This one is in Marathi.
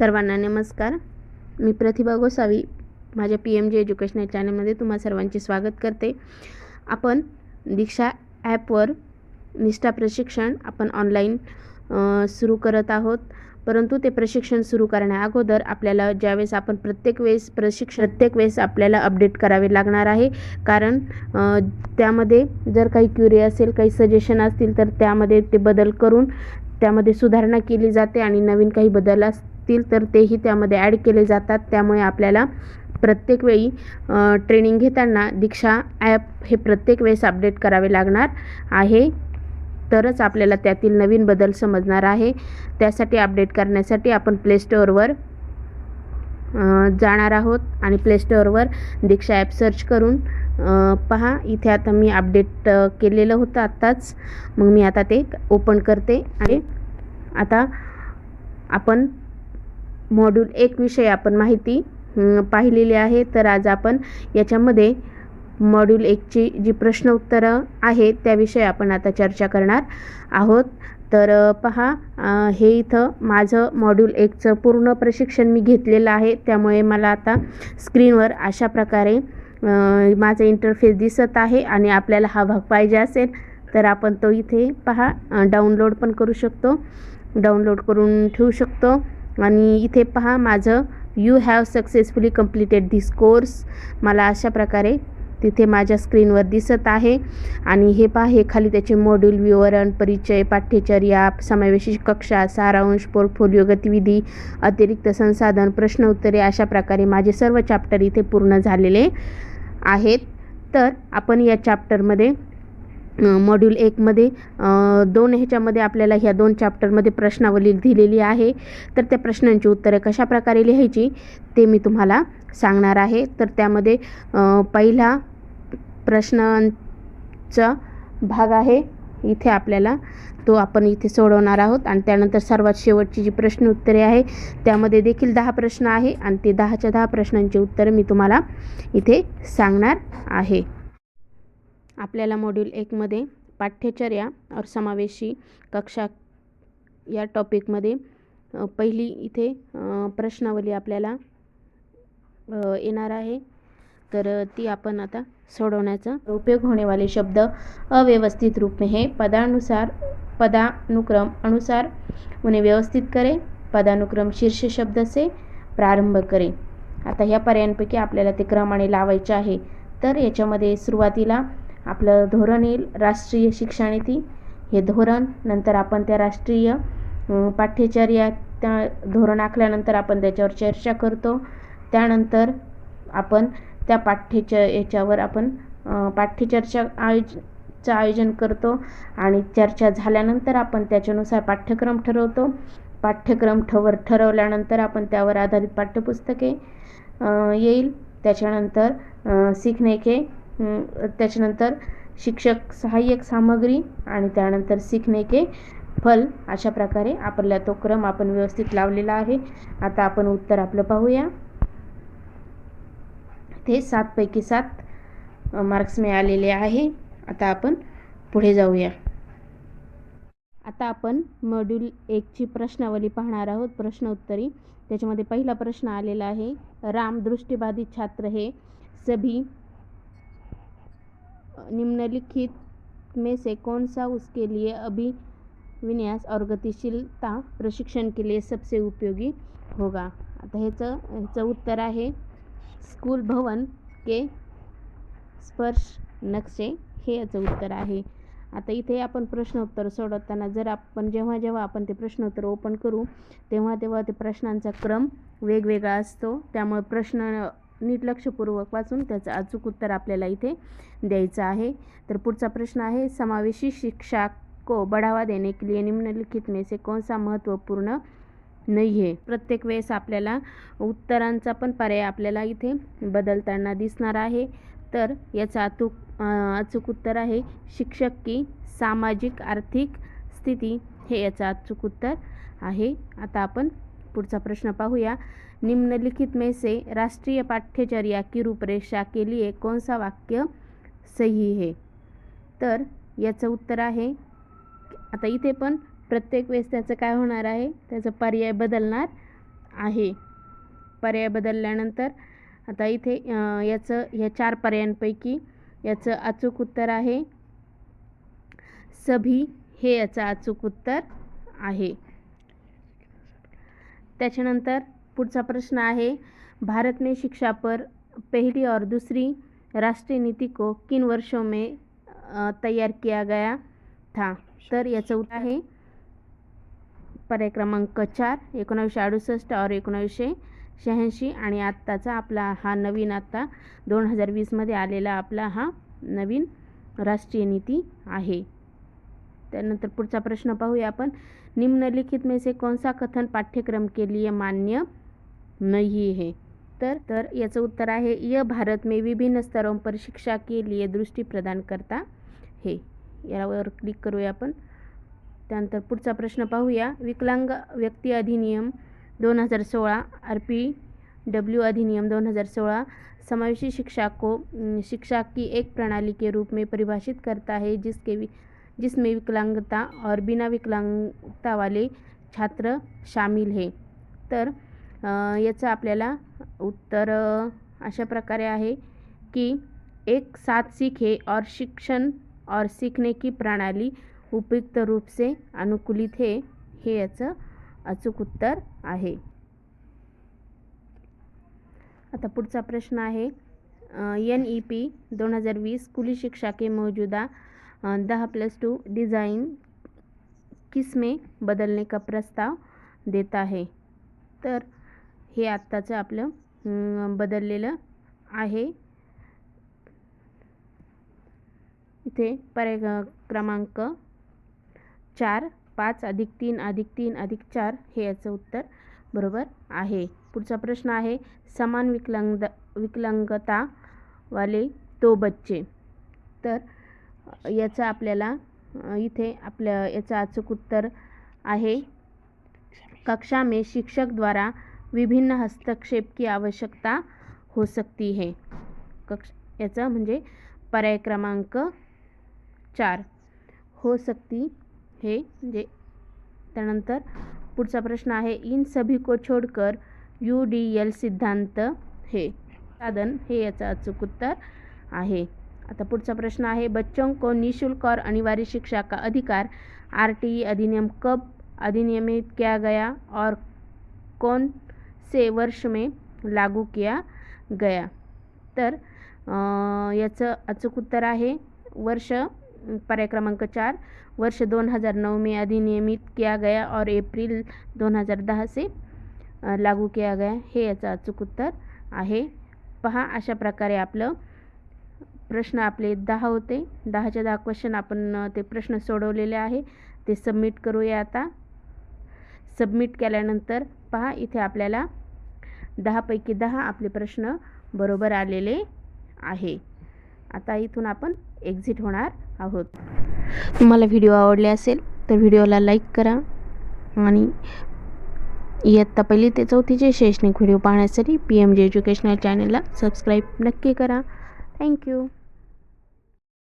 सर्वांना नमस्कार. मी प्रतिभा गोसावी माझ्या पी एम जी एज्युकेशनल चॅनलमध्ये तुम्हा सर्वांचे स्वागत करते. आपण दीक्षा ॲपवर निष्ठा प्रशिक्षण आपण ऑनलाईन सुरू करत आहोत. परंतु ते प्रशिक्षण सुरू करण्या अगोदर आपल्याला ज्यावेळेस आपण प्रत्येक वेळेस प्रशिक्षण प्रत्येक वेळेस आपल्याला अपडेट करावे लागणार आहे. कारण त्यामध्ये जर काही क्युरी असेल काही सजेशन असतील तर त्यामध्ये ते बदल करून त्यामध्ये सुधारणा केली जाते आणि नवीन काही बदल असतील तर तेही त्यामध्ये ॲड केले जातात. त्यामुळे आपल्याला प्रत्येक वेळी ट्रेनिंग घेताना दीक्षा ॲप हे प्रत्येक वेळेस अपडेट करावे लागणार आहे. तरच आपल्याला त्यातील नवीन बदल समजणार आहे. त्यासाठी अपडेट करण्यासाठी आपण प्लेस्टोअरवर जाणार आहोत आणि प्लेस्टोअरवर दीक्षा ॲप सर्च करून पहा. इथे आता मी अपडेट केलेलं होतं आत्ताच. मग मी आता ते ओपन करते आणि आता आपण मॉड्यूल एक विषयी आपण माहिती पाहिलेली आहे. तर आज आपण याच्यामध्ये मॉड्यूल एकची जी प्रश्न उत्तरं आहेत त्याविषयी आपण आता चर्चा करणार आहोत. तर पहा हे इथं माझं मॉड्यूल एकचं पूर्ण प्रशिक्षण मी घेतलेलं आहे. त्यामुळे मला आता स्क्रीनवर अशा प्रकारे माझं इंटरफेस दिसत आहे आणि आपल्याला हा भाग पाहिजे असेल तर आपण तो इथे पहा डाउनलोड पण करू शकतो. डाउनलोड करून ठेवू शकतो. आणि इथे पहा माझं you have successfully completed this course मला अशा प्रकारे तिथे माझ्या स्क्रीनवर दिसत आहे. आणि हे पहा हे खाली त्याचे मॉड्यूल विवरण परिचय पाठ्यचर्या समावेशी कक्षा सारांश पोर्टफोलिओ गतिविधी अतिरिक्त संसाधन प्रश्न उत्तरे अशा प्रकारे माझे सर्व चॅप्टर इथे पूर्ण झालेले आहेत. तर आपण या चॅप्टरमध्ये मॉड्यूल एकमध्ये दोन ह्याच्यामध्ये आपल्याला ह्या दोन चॅप्टरमध्ये प्रश्नावली दिलेली आहे. तर त्या प्रश्नांची उत्तरं कशा प्रकारे लिहायची ते मी तुम्हाला सांगणार आहे. तर त्यामध्ये पहिला प्रश्नांचा भाग आहे. इथे आपल्याला तो आपण इथे सोडवणार आहोत. आणि त्यानंतर सर्वात शेवटची जी प्रश्न उत्तरे आहे त्यामध्ये देखील दहा प्रश्न आहे. आणि ते दहाच्या दहा प्रश्नांची उत्तरं मी तुम्हाला इथे सांगणार आहे. आपल्याला मॉड्यूल एकमध्ये पाठ्यचर्या और समावेशी कक्षा या टॉपिकमध्ये पहिली इथे प्रश्नावली आपल्याला येणार आहे. तर ती आपण आता सोडवण्याचा उपयोग होणेवाले शब्द अव्यवस्थित रूप में हे पदानुसार पदानुक्रम अनुसार उन्हें व्यवस्थित करें पदानुक्रम शीर्ष शब्द से प्रारंभ करें. आता ह्या पर्यायांपैकी आपल्याला ते क्रमाने लावायचे आहे. तर याच्यामध्ये सुरुवातीला आपलं धोरण येईल राष्ट्रीय शिक्षणनीती हे धोरण नंतर आपण त्या राष्ट्रीय पाठ्यचर्या त्या धोरण आखल्यानंतर आपण त्याच्यावर चर्चा करतो. त्यानंतर आपण त्या पाठ्यच याच्यावर आपण पाठ्यचर्चा आयोज चं आयोजन करतो आणि चर्चा झाल्यानंतर आपण त्याच्यानुसार पाठ्यक्रम ठरवतो. पाठ्यक्रम ठवर ठरवल्यानंतर आपण त्यावर आधारित पाठ्यपुस्तके येईल. त्याच्यानंतर अं, सीखने के त्याच्यानंतर शिक्षक सहाय्यक सामग्री आणि त्यानंतर शिकणे के फल अशा प्रकारे आपल्याला तो क्रम आपण व्यवस्थित लावलेला आहे. आता आपण उत्तर आपलं पाहूया. ते सातपैकी सात मार्क्स मिळालेले आहे. आता आपण पुढे जाऊया. आता आपण मॉड्यूल एकची प्रश्नावली पाहणार आहोत. प्रश्न उत्तरी त्याच्यामध्ये पहिला प्रश्न आलेला आहे. राम दृष्टीबाधित छात्र हे सभी निम्नलिखित में से कौन सा उसके लिए अभी विन्यास और गतिशीलता प्रशिक्षण के लिए सबसे उपयोगी होगा? आता ह्याचं ह्याचं उत्तर आहे स्कूल भवन के स्पर्श नक्षे हे याचं उत्तर आहे. आता इथे आपण प्रश्नोत्तर सोडवताना जर आपण जेव्हा जेव्हा आपण ते प्रश्नोत्तर ओपन करू तेव्हा तेव्हा ते प्रश्नांचा क्रम वेगवेगळा असतो. त्यामुळे प्रश्न नीट लक्षपूर्वक वाचून त्याचं अचूक उत्तर आपल्याला इथे द्यायचं आहे. तर पुढचा प्रश्न आहे समावेशी शिक्षा को बढ़ावा देने के लिए निम्नलिखित में से कौन सा महत्त्वपूर्ण नाही आहे? प्रत्येक वेळेस आपल्याला उत्तरांचा पण पर्याय आपल्याला इथे बदलताना दिसणार आहे. तर याचं अचूक अचूक उत्तर आहे शिक्षक की सामाजिक आर्थिक स्थिती हे याचं अचूक उत्तर आहे. आता आपण पुढचा प्रश्न पाहूया. निम्नलिखित में से राष्ट्रीय पाठ्यचर्या की रूपरेषा के लिए कौन सा वाक्य सही है? तर याचं उत्तर आहे आता इथे पण प्रत्येक वेळेस त्याचं काय होणार आहे? त्याचं पर्याय बदलणार आहे. पर्याय बदलल्यानंतर आता इथे याचं ह्या चार पर्यायांपैकी याचं अचूक उत्तर आहे. सभी हे याचं अचूक उत्तर आहे. त्याच्यानंतर पुढचा प्रश्न आहे भारत में शिक्षा पर पहली और दूसरी राष्ट्रीय नीति को किन वर्षों में तयार तैयार किया गया था? तर याचं उत्तर आहे पर्याय क्रमांक चार एकोणावीसशे अडुसष्ट और एकोणावीसशे शहाऐंशी. आणि आत्ताचा आपला हा नवीन आत्ता दोन हजार वीसमध्ये आलेला आपला हा नवीन राष्ट्रीय नीती आहे. त्यानंतर पुढचा प्रश्न पाहूया आपण. निम्नलिखित में से कौन सा कथन पाठ्यक्रम के लिए मान्य नहीं है. तर तर याचं उत्तर आहे यह भारत में विभिन्न स्तरों पर शिक्षा के लिए दृष्टी प्रदान करता. है यावर क्लिक करूया आपण. त्यानंतर पुढचा प्रश्न पाहूया. विकलांग व्यक्ती अधिनियम दोन हजार सोळा आर पी डब्ल्यू अधिनियम दोन हजार सोळा समावेशी शिक्षा को शिक्षा की एक प्रणाली के रूप में परिभाषित करता है जिसके वि- जिसमें विकलांगता और बिना विकलांगता वाले छात्र शामिल है। तर याचं आपल्याला उत्तर अशा प्रकारे आहे की एक साथ सीखे और शिक्षण और सीखने की प्रणाली उपयुक्त रूप से अनुकूलित है हे याचं अचूक उत्तर आहे. आता पुढचा प्रश्न आहे एन ई पी दोन हजार वीस स्कूली शिक्षा के मौजूदा दहा प्लस टू डिज़ाइन किस्मे बदलने का प्रस्ताव देता है. तर हे आत्ताचं आपलं बदललेलं आहे. इथे पर्याय क्रमांक चार पाच अधिक तीन अधिक तीन अधिक चार हे याचं उत्तर बरोबर आहे. पुढचा प्रश्न आहे समान विकलांग विकलांगता वाले तो बच्चे. तर याचा याचं आपल्याला इथे आपल्या याचं अचूक उत्तर आहे. कक्षा में शिक्षक द्वारा विभिन्न हस्तक्षेप की आवश्यकता हो सकती है. कक्ष याचं म्हणजे पर्याय क्रमांक चार. हो सकती हे म्हणजे त्यानंतर पुढचा प्रश्न आहे इन सभी को छोड़कर यू डी एल सिद्धांत हे. साधन हे याचं अचूक उत्तर आहे. आता पुढचा प्रश्न आहे बच्चों को निःशुल्क और अनिवार्य शिक्षा का अधिकार आर टी ई अधिनियम कब अधिनियमित किया गया और कौन से वर्ष में लागू किया गया. तर याचं अचूक उत्तर आहे वर्ष पर्याय क्रमांक चार वर्ष दोन हजार नौ में अधिनियमित किया गया और अप्रैल दोन हजार दहा से लागू किया गया. हे याचं अचूक उत्तर आहे. पहा अशा प्रकारे आपलं प्रश्न आपले दहा होते. दहाच्या दहा क्वेश्चन आपण ते प्रश्न सोडवलेले आहे. ते सबमिट करूया आता. सबमिट केल्यानंतर पहा इथे आपल्याला दहापैकी दहा आपले प्रश्न बरोबर आलेले आहे. आता इथून आपण एक्झिट होणार आहोत. तुम्हाला व्हिडिओ आवडले असेल तर व्हिडिओला लाईक करा. आणि इयत्ता पहिली ते चौथीचे शैक्षणिक व्हिडिओ पाहण्यासाठी पी एम जे एज्युकेशनल चॅनलला सबस्क्राईब नक्की करा. Thank you